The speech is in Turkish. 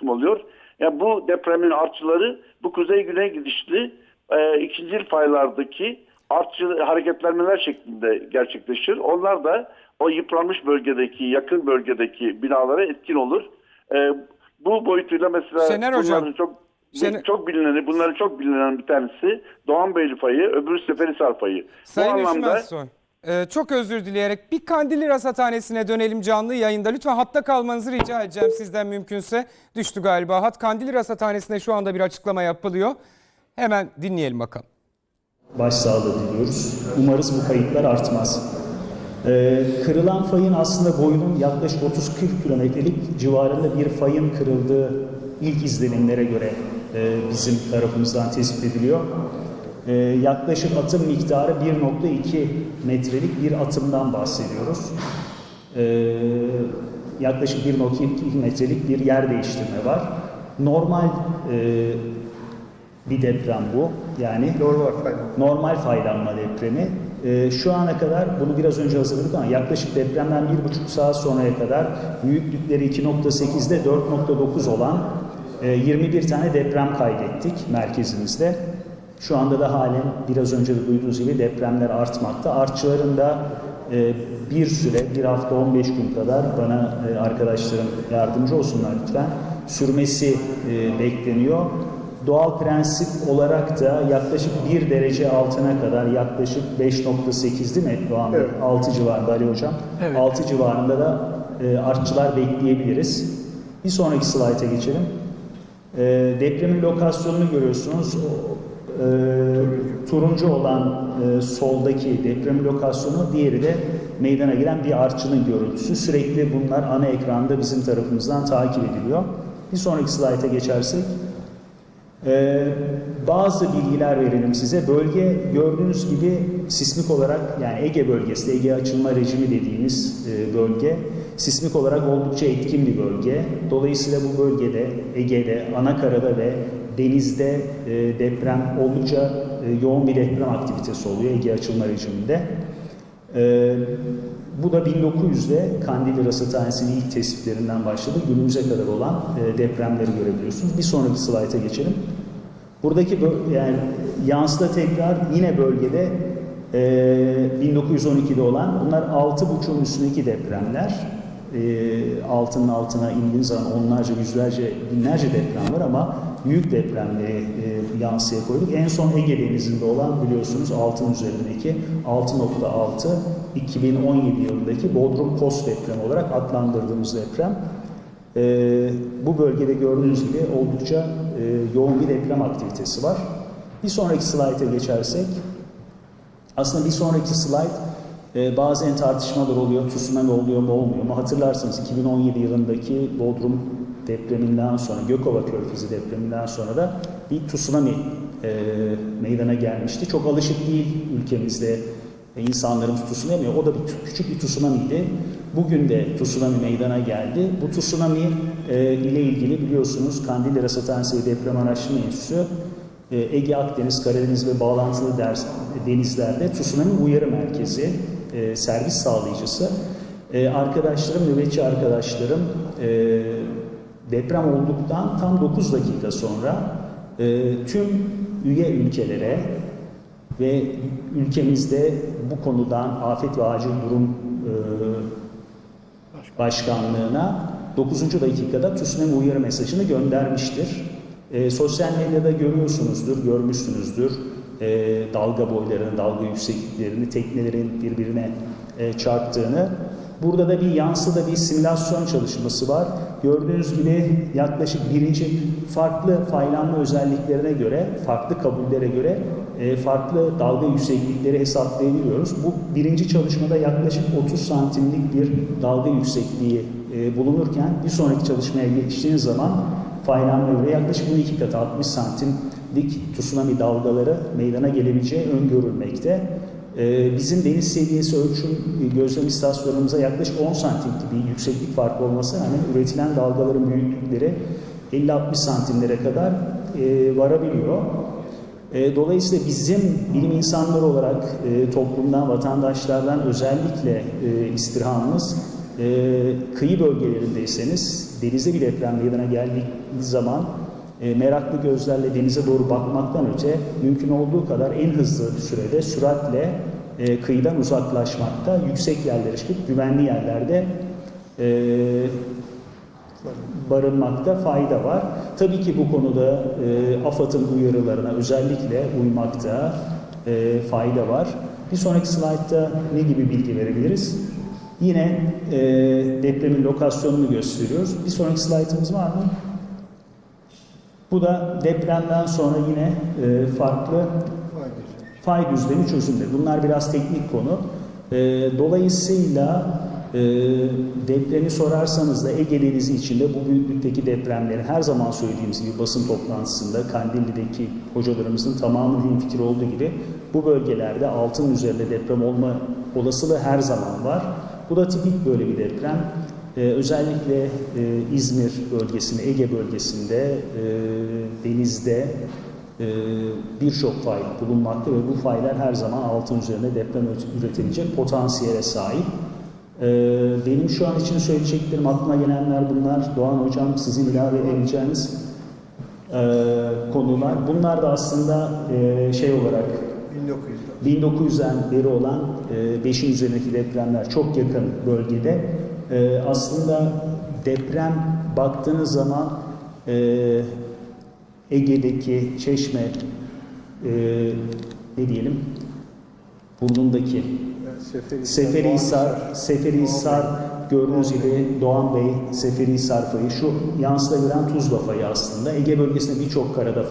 kısım oluyor. Yani bu depremin artçıları bu kuzey-güney gidişli e, ikinci faylardaki artçı hareketlenmeler şeklinde gerçekleşir. Onlar da o yıpranmış bölgedeki, yakın bölgedeki binalara etkin olur. E, bu boyutuyla mesela Şener Hocam, çok Şener- çok bilineni, bunların çok bilinen bir tanesi Doğanbeyli fayı, öbürü Seferihisar fayı. Sayın bu anlamda Üşümezsoy, e, çok özür dileyerek bir Kandilli Rasathanesi'ne dönelim canlı yayında. Lütfen hatta kalmanızı rica edeceğim sizden mümkünse. Düştü galiba. Hat Kandilli Rasathanesi'ne şu anda bir açıklama yapılıyor. Hemen dinleyelim bakalım. başsağlığı diliyoruz. Umarız bu kayıplar artmaz. Ee, kırılan fayın aslında boyunun yaklaşık 30-40 kilometrelik civarında bir fayın kırıldığı ilk izlenimlere göre e, bizim tarafımızdan tespit ediliyor. Ee, yaklaşık atım miktarı 1.2 metrelik bir atımdan bahsediyoruz. Ee, yaklaşık 1.2 metrelik bir yer değiştirme var. Normal e, bir deprem bu. Yani Normal faylanma. normal faylanma depremi. Ee, şu ana kadar bunu biraz önce hazırladık ama yaklaşık depremden bir buçuk saat sonraya kadar büyüklükleri 2.8'de 4.9 olan e, 21 tane deprem kaydettik merkezimizde. Şu anda da halen biraz önce de duyduğunuz gibi depremler artmakta. Artçıların da e, bir süre, bir hafta 15 gün kadar bana e, arkadaşlarım yardımcı olsunlar lütfen. Sürmesi e, bekleniyor. Doğal prensip olarak da yaklaşık 1 derece altına kadar yaklaşık 5.8 değil mi Doğan Bey? Evet. 6 civarında Ali Hocam. 6 civarında da e, artçılar bekleyebiliriz. Bir sonraki slayta geçelim. E, depremin lokasyonunu görüyorsunuz. O, turuncu olan e, soldaki deprem lokasyonu, diğeri de meydana gelen bir artçının görüntüsü. Sürekli bunlar ana ekranda bizim tarafımızdan takip ediliyor. Bir sonraki slayta geçersek. Ee, bazı bilgiler verelim size. Bölge gördüğünüz gibi sismik olarak yani Ege bölgesi, Ege açılma rejimi dediğimiz e, bölge sismik olarak oldukça etkin bir bölge. Dolayısıyla bu bölgede, Ege'de, Anakara'da ve denizde e, deprem oldukça e, yoğun bir deprem aktivitesi oluyor Ege açılma rejiminde. Ee, bu da 1900'de Kandilli Rasathanesi'nin ilk tespitlerinden başladı. Günümüze kadar olan e, depremleri görebiliyorsunuz. Bir sonraki slayta geçelim. Buradaki yani yansıda tekrar yine bölgede e, 1912'de olan bunlar 6.5'un üstündeki depremler. E, altının altına indiğiniz zaman onlarca, yüzlerce, binlerce deprem var ama büyük depremleri e, yansıya koyduk. En son Ege Denizi'nde olan biliyorsunuz altın üzerindeki 6.6 2017 yılındaki Bodrum Post depremi olarak adlandırdığımız deprem. E, bu bölgede gördüğünüz gibi oldukça e, yoğun bir deprem aktivitesi var. Bir sonraki slayta geçersek, aslında bir sonraki slayt e, bazen tartışmalar oluyor, tsunami oluyor mu olmuyor mu? Hatırlarsanız 2017 yılındaki Bodrum depreminden sonra, Gökova Körfezi depreminden sonra da bir tsunami e, meydana gelmişti. Çok alışık değil ülkemizde e, insanlarımız tsunami'ye. O da bir küçük bir tsunami'ydi. Bugün de tsunami meydana geldi. Bu tsunami e, ile ilgili biliyorsunuz Kandilli Rasathanesi Deprem Araştırma Enstitüsü e, Ege, Akdeniz, Karadeniz ve bağlantılı ders, denizlerde tsunami uyarı merkezi, e, servis sağlayıcısı. E, arkadaşlarım, nöbetçi arkadaşlarım e, deprem olduktan tam 9 dakika sonra e, tüm üye ülkelere ve ülkemizde bu konudan afet ve acil durum e, başkanlığına 9. dakikada tsunami uyarı mesajını göndermiştir. E, sosyal medyada görüyorsunuzdur, görmüşsünüzdür e, dalga boylarını, dalga yüksekliklerini, teknelerin birbirine e, çarptığını. Burada da bir yansıda bir simülasyon çalışması var. Gördüğünüz gibi yaklaşık birinci farklı faylanma özelliklerine göre, farklı kabullere göre e, farklı dalga yükseklikleri hesaplayabiliyoruz. Bu birinci çalışmada yaklaşık 30 santimlik bir dalga yüksekliği e, bulunurken bir sonraki çalışmaya geçtiğiniz zaman faylanma göre yaklaşık bunun iki katı 60 santimlik tsunami dalgaları meydana gelebileceği öngörülmekte. Ee, Bizim deniz seviyesi ölçüm e, gözlem istasyonumuza yaklaşık 10 santimlik bir yükseklik farkı olması rağmen üretilen dalgaların büyüklükleri 50-60 santimlere kadar e, varabiliyor. E, Dolayısıyla bizim bilim insanları olarak toplumdan, vatandaşlardan özellikle istirhamımız kıyı bölgelerindeyseniz denizde bir deprem meydana geldiği zaman e, meraklı gözlerle denize doğru bakmaktan öte mümkün olduğu kadar en hızlı sürede süratle e, kıyıdan uzaklaşmakta, yüksek yerlere çıkıp güvenli yerlerde e, barınmakta fayda var. Tabii ki bu konuda e, AFAD'ın uyarılarına özellikle uymakta fayda var. Bir sonraki slaytta ne gibi bilgi verebiliriz? Yine e, depremin lokasyonunu gösteriyoruz. Bir sonraki slaytımız var mı? Bu da depremden sonra yine e, farklı fay düzlemi çözümleri. Bunlar biraz teknik konu. E, dolayısıyla e, depremi sorarsanız da Ege Denizi içinde bu büyüklükteki depremlerin her zaman söylediğimiz gibi basın toplantısında Kandilli'deki hocalarımızın tamamının hemfikir olduğu gibi bu bölgelerde altın üzerinde deprem olma olasılığı her zaman var. Bu da tipik böyle bir deprem. Ee, özellikle e, İzmir bölgesinde, Ege bölgesinde, e, denizde e, birçok fay bulunmakta ve bu faylar her zaman altın üzerinde deprem üretebilecek potansiyele sahip. Ee, benim şu an için söyleyeceklerim, aklıma gelenler bunlar. Doğan Hocam sizin ilave edebileceğiniz e, konular. Bunlar da aslında e, şey olarak 1900'den beri olan 5'in üzerindeki depremler çok yakın bölgede. E, aslında deprem baktığınız zaman e, Ege'deki Çeşme e, ne diyelim burnundaki Seferihisar, Seferihisar gördüğünüz gibi Doğan Bey, Seferihisar fayı şu yansıda gören Tuzla fayı aslında. Ege bölgesinde birçok karada